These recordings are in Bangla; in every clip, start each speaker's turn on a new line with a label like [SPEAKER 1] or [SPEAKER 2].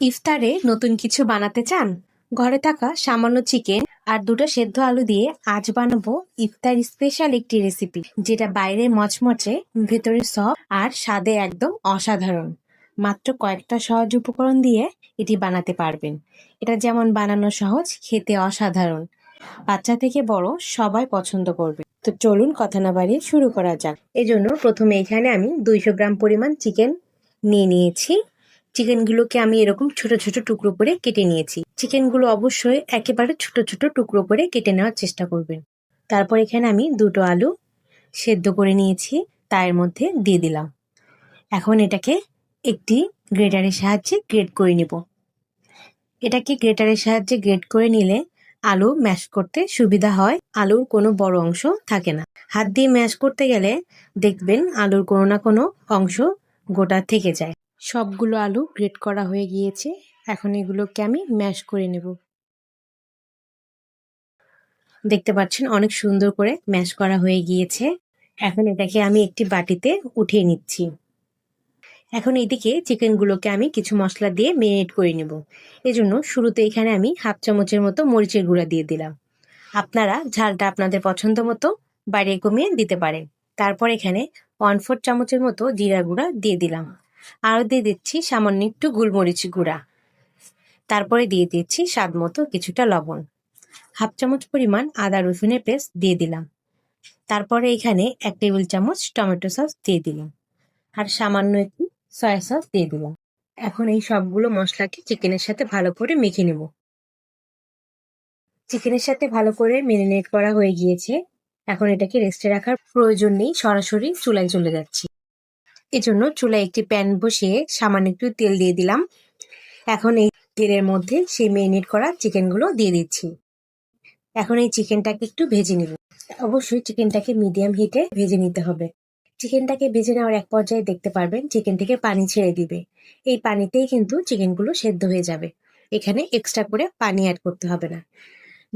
[SPEAKER 1] ইফতারে নতুন কিছু বানাতে চান? ঘরে থাকা সামান্য চিকেন আর দুটো সেদ্ধ আলু দিয়ে আজ বানাবো ইফতার স্পেশাল একটি রেসিপি, যেটা বাইরে মচমচে, ভেতরে সব আর স্বাদে একদম অসাধারণ। মাত্র কয়েকটা সহজ উপকরণ দিয়ে এটি বানাতে পারবেন। এটা যেমন বানানো সহজ, খেতে অসাধারণ। বাচ্চা থেকে বড় সবাই পছন্দ করবে। তো চলুন কথা না বাড়িয়ে শুরু করা যাক। এজন্য প্রথমে এখানে আমি দুইশো গ্রাম পরিমাণ চিকেন নিয়ে নিয়েছি। চিকেনগুলোকে আমি এরকম ছোট ছোট টুকরো করে কেটে নিয়েছি। চিকেনগুলো অবশ্যই একেবারে ছোট ছোট টুকরো করে কেটে নেওয়ার চেষ্টা করবেন। তারপর এখানে আমি দুটো আলু সেদ্ধ করে নিয়েছি, তার মধ্যে দিয়ে দিলাম। এখন এটাকে একটি গ্রেটারের সাহায্যে গ্রেট করে নিব। এটাকে গ্রেটারের সাহায্যে গ্রেট করে নিলে আলু ম্যাশ করতে সুবিধা হয়। আলুর কোনো বড় অংশ থাকে না। হাত দিয়ে ম্যাশ করতে গেলে দেখবেন আলুর কোনো না কোনো অংশ গোটা থেকে যায়। সবগুলো আলু গ্রেট করা হয়ে গিয়েছে। এখন এগুলোকে আমি ম্যাশ করে নেব। দেখতে পাচ্ছেন অনেক সুন্দর করে ম্যাশ করা হয়ে গিয়েছে। এখন এটাকে আমি একটি বাটিতে উঠিয়ে নিচ্ছি। এখন এদিকে চিকেনগুলোকে আমি কিছু মশলা দিয়ে মেরিনেট করে নেব। এজন্য শুরুতে এখানে আমি হাফ চামচের মতো মরিচের গুঁড়া দিয়ে দিলাম। আপনারা ঝালটা আপনাদের পছন্দ মতো বাড়িয়ে কমিয়ে দিতে পারেন। তারপর এখানে ওয়ান ফোর চামচের মতো জিরা গুঁড়া দিয়ে দিলাম। আরও দিয়ে দিচ্ছি সামান্য একটু গোলমরিচ গুঁড়া। তারপরে দিয়ে দিচ্ছি স্বাদ মতো কিছুটা লবণ। হাফ চামচ পরিমাণ আদা রসুনের পেস্ট দিয়ে দিলাম। তারপরে এখানে এক টেবিল চামচ টমেটো সস দিয়ে দিলাম। আর সামান্য একটু সয়া সস দিয়ে দিলাম। এখন এই সবগুলো মশলাকে চিকেনের সাথে ভালো করে মেখে নেব। চিকেনের সাথে ভালো করে মেরিনেট করা হয়ে গিয়েছে। এখন এটাকে রেস্টে রাখার প্রয়োজন নেই, সরাসরি চুলায় চলে যাচ্ছি। এজন্য চুলায় একটি প্যান বসিয়ে সামান্য একটু তেল দিয়ে দিলাম। এখন এই তেলের মধ্যে সেই মেরিনেট করা চিকেনগুলো দিয়ে দিচ্ছি। এখন এই চিকেনটাকে একটু ভেজে নিব। অবশ্যই চিকেনটাকে মিডিয়াম হিটে ভেজে নিতে হবে। চিকেনটাকে ভেজে নেওয়ার এক পর্যায়ে দেখতে পারবেন চিকেন থেকে পানি ছেড়ে দিবে। এই পানিতেই কিন্তু চিকেনগুলো সেদ্ধ হয়ে যাবে। এখানে এক্সট্রা করে পানি অ্যাড করতে হবে না।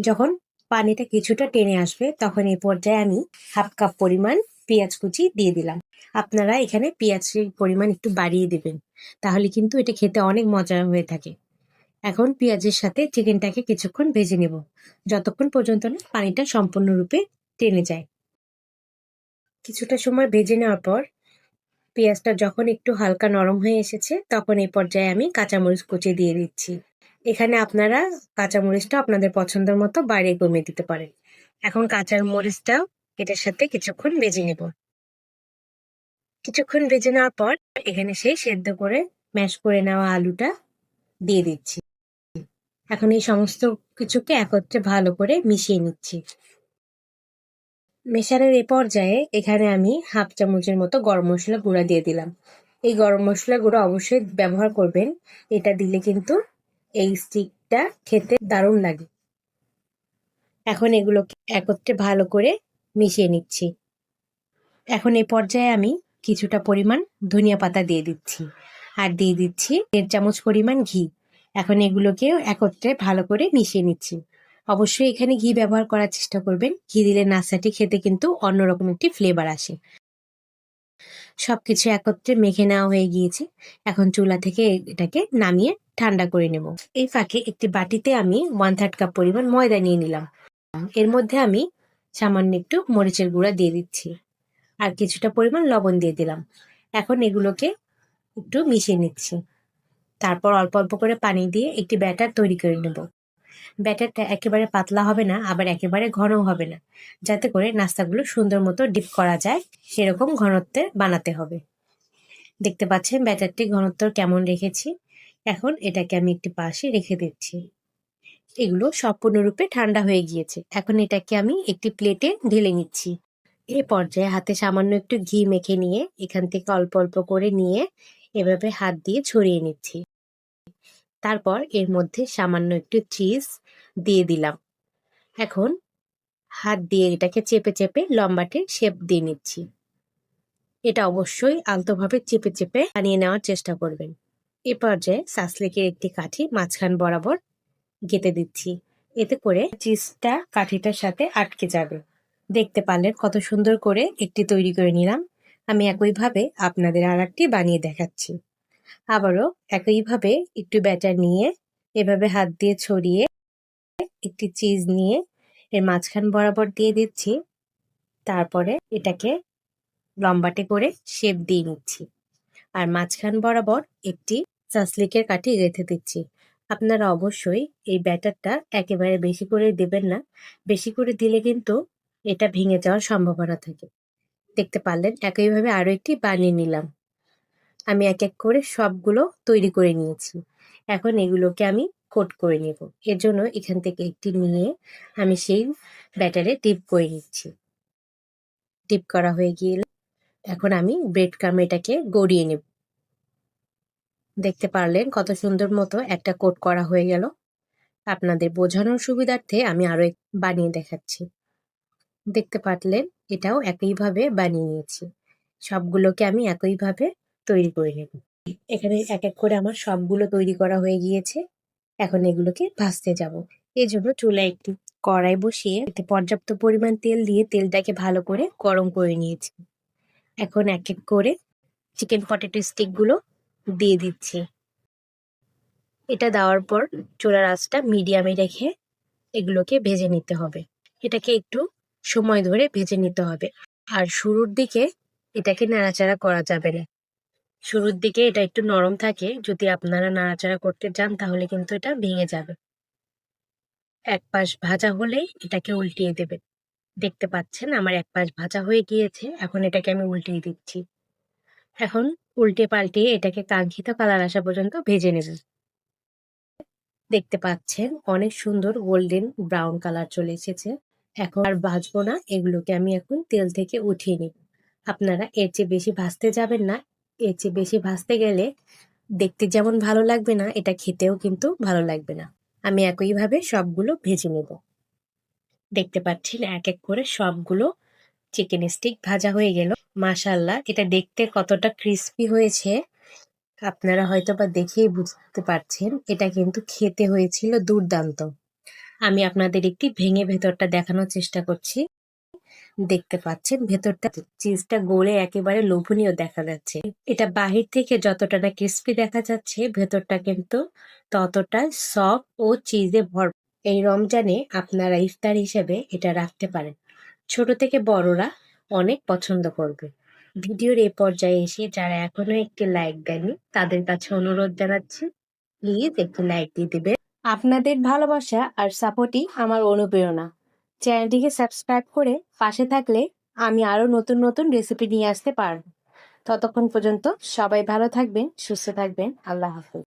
[SPEAKER 1] যখন পানিটা কিছুটা টেনে আসবে, তখন এই পর্যায়ে আমি হাফ কাপ পরিমাণ পেঁয়াজ কুচি দিয়ে দিলাম। আপনারা এখানে পেঁয়াজের পরিমাণ একটু বাড়িয়ে দেবেন, তাহলে কিন্তু এটা খেতে অনেক মজা হয়ে থাকে। এখন পেঁয়াজের সাথে চিকেনটাকে কিছুক্ষণ ভেজে নেব, যতক্ষণ পর্যন্ত না পানিটা সম্পূর্ণরূপে টেনে যায়। কিছুটা সময় ভেজে নেওয়ার পর পেঁয়াজটা যখন একটু হালকা নরম হয়ে এসেছে, তখন এই পর্যায়ে আমি কাঁচামরিচ কুচি দিয়ে দিচ্ছি। এখানে আপনারা কাঁচামরিচটা আপনাদের পছন্দের মতো বাইরে কমিয়ে দিতে পারেন। এখন কাঁচা মরিচটাও এটার সাথে কিছুক্ষণ ভেজে নেব। কিছুক্ষণ ভেজে নেওয়ার পর এখানে সেই সেদ্ধ করে ম্যাশ করে নেওয়া আলুটা দিয়ে দিচ্ছি। এখন এই সমস্ত কিছুকে একত্রে ভালো করে মিশিয়ে নিচ্ছি। মেশানোর এ পর্যায়ে এখানে আমি হাফ চামচের মতো গরম মশলা গুঁড়া দিয়ে দিলাম। এই গরম মশলা গুঁড়ো অবশ্যই ব্যবহার করবেন। এটা দিলে কিন্তু এই স্টিকটা খেতে দারুণ লাগে। এখন এগুলোকে একত্রে ভালো করে মিশিয়ে নিচ্ছি। এখন এই পর্যায়ে আমি কিছুটা পরিমাণ ধনিয়া পাতা দিয়ে দিচ্ছি। আর দিয়ে দিচ্ছি দেড় চামচ পরিমাণ ঘি। এখন এগুলোকেও একত্রে ভালো করে মিশিয়ে নিচ্ছি। অবশ্যই এখানে ঘি ব্যবহার করার চেষ্টা করবেন। ঘি দিলে নাস্তাটি খেতে কিন্তু অন্যরকম একটি ফ্লেভার আসে। সবকিছু একত্রে মেখে নেওয়া হয়ে গিয়েছে। এখন চুলা থেকে এটাকে নামিয়ে ঠান্ডা করে নেব। এই ফাঁকে একটি বাটিতে আমি ওয়ান থার্ড কাপ পরিমাণ ময়দা নিয়ে নিলাম। এর মধ্যে আমি সামান্য একটু মরিচের গুঁড়া দিয়ে দিচ্ছি। আর কিছুটা পরিমাণ লবণ দিয়ে দিলাম। এখন এগুলোকে একটু মিশিয়ে নিচ্ছি। তারপর অল্প অল্প করে পানি দিয়ে একটি ব্যাটার তৈরি করে নেব। ব্যাটারটা একেবারে পাতলা হবে না, আবার একেবারে ঘনও হবে না। যাতে করে নাস্তাগুলো সুন্দর মতো ডিপ করা যায়, সেরকম ঘনত্বে বানাতে হবে। দেখতে পাচ্ছেন ব্যাটারটি ঘনত্ব কেমন রেখেছি? এখন এটাকে আমি একটি পাশে রেখে দিচ্ছি। এগুলো সম্পূর্ণরূপে ঠান্ডা হয়ে গিয়েছে। এখন এটাকে আমি একটি প্লেটে ঢেলে নিচ্ছি। এ পর্যায়ে হাতে সামান্য একটু ঘি মেখে নিয়ে এখান থেকে অল্প অল্প করে নিয়ে এভাবে হাত দিয়ে ছড়িয়ে নিচ্ছি। তারপর এর মধ্যে সামান্য একটু চিজ দিয়ে দিলাম। এখন হাত দিয়ে এটাকে চেপে চেপে লম্বাটে শেপ দিয়ে নিচ্ছি। এটা অবশ্যই আলতোভাবে চেপে চেপে বানিয়ে নেওয়ার চেষ্টা করবেন। এ পর্যায়ে সাসলেকের একটি কাঠি মাঝখান বরাবর গেঁথে দিচ্ছি। এতে করে চিজটা কাঠিটার সাথে আটকে যাবে। দেখতে পারলেন কত সুন্দর করে একটি তৈরি করে নিলাম। আমি একইভাবে আপনাদের আর একটি বানিয়ে দেখাচ্ছি। আবারও একইভাবে একটু ব্যাটার নিয়ে এভাবে হাত দিয়ে ছড়িয়ে একটি চিজ নিয়ে এর মাঝখান বরাবর দিয়ে দিচ্ছি। তারপরে এটাকে লম্বাটে করে শেপ দিয়ে নিচ্ছি। আর মাঝখান বরাবর একটি সাসলিকের কাঠি রেখে দিচ্ছি। আপনারা অবশ্যই এই ব্যাটারটা একেবারে বেশি করে দেবেন না। বেশি করে দিলে কিন্তু এটা ভেঙে যাওয়ার সম্ভাবনা থাকে। দেখতে পারলেন, একইভাবে আরও একটি বানিয়ে নিলাম। আমি এক এক করে সবগুলো তৈরি করে নিয়েছি। এখন এগুলোকে আমি কোট করে নেব। এর জন্য এখান থেকে একটি নিয়ে আমি সেই ব্যাটারে ডিপ করে নিচ্ছি। ডিপ করা হয়ে গেলে এখন আমি ব্রেড ক্রাম এটাকে গড়িয়ে নেব। দেখতে পারলেন কত সুন্দর মতো একটা কোট করা হয়ে গেল। আপনাদের বোঝানোর সুবিধার্থে আমি আরও এক বানিয়ে দেখাচ্ছি। দেখতে পারলেন, এটাও একইভাবে বানিয়ে নিয়েছি। সবগুলোকে আমি একইভাবে তৈরি করে নেব। এখানে এক এক করে আমার সবগুলো তৈরি করা হয়ে গিয়েছে। এখন এগুলোকে ভাজতে যাব। এই জন্য চুলায় একটি কড়াই বসিয়ে একটি পর্যাপ্ত পরিমাণ তেল দিয়ে তেলটাকে ভালো করে গরম করে নিয়েছি। এখন এক এক করে চিকেন পটেটো স্টিকগুলো দিয়ে দিচ্ছি। এটা দেওয়ার পর চুলার আঁচটা মিডিয়ামে রেখে এগুলোকে ভেজে নিতে হবে। এটাকে একটু সময় ধরে ভেজে নিতে হবে। আর শুরুর দিকে এটাকে নাড়াচাড়া করা যাবে না। শুরুর দিকে এটা একটু নরম থাকে, যদি আপনারা নাড়াচাড়া করতে যান তাহলে কিন্তু এটা ভেঙে যাবে। এক পাশ ভাজা হলেই এটাকে উল্টিয়ে দেবেন। দেখতে পাচ্ছেন আমার এক পাশ ভাজা হয়ে গিয়েছে, এখন এটাকে আমি উল্টিয়ে দিচ্ছি। এখন উল্টে পাল্টে এটাকে কাঙ্ক্ষিত কালার আসা পর্যন্ত ভেজে নেব। দেখতে পাচ্ছেন অনেক সুন্দর গোল্ডেন ব্রাউন কালার চলে এসেছে। এখন আর ভাজবো না, এগুলোকে আমি এখন তেল থেকে উঠিয়ে নিব। আপনারা এর চেয়ে বেশি ভাজতে যাবেন না, এর চেয়ে বেশি ভাজতে গেলে দেখতে যেমন ভালো লাগবে না, এটা খেতেও কিন্তু ভালো লাগবে না। আমি একইভাবে সবগুলো ভেজে নেব। দেখতে পাচ্ছেন এক এক করে সবগুলো চিকেন স্টিক ভাজা হয়ে গেল। মাশাল্লাহ এটা দেখতে কতটা ক্রিস্পি হয়েছে। আপনারা হয়তো বা দেখেই বুঝতে পারছেন, এটা কিন্তু খেতে হয়েছিল দুর্দান্ত। আমি আপনাদের একটি ভেঙে ভেতরটা দেখানোর চেষ্টা করছি। দেখতে পাচ্ছেন, ভেতরটা চিজটা গলে একেবারে লোভনীয় দেখা যাচ্ছে। এটা বাহির থেকে যতটা না ক্রিস্পি দেখা যাচ্ছে, ভেতরটা কিন্তু ততটা সফট ও চিজে ভর এই রমজানে আপনারা ইফতার হিসেবে এটা রাখতে পারেন। ছোট থেকে বড়রা অনেক পছন্দ করবে। ভিডিওর এ পর্যায়ে এসে যারা এখনও একটি লাইক দেননি তাদের কাছে অনুরোধ জানাচ্ছি প্লিজ একটি লাইক দিয়ে দেবে আপনাদের ভালোবাসা আর সাপোর্টই আমার অনুপ্রেরণা। চ্যানেলটিকে সাবস্ক্রাইব করে পাশে থাকলে আমি আরও নতুন নতুন রেসিপি নিয়ে আসতে পারব। ততক্ষণ পর্যন্ত সবাই ভালো থাকবেন, সুস্থ থাকবেন। আল্লাহ হাফিজ।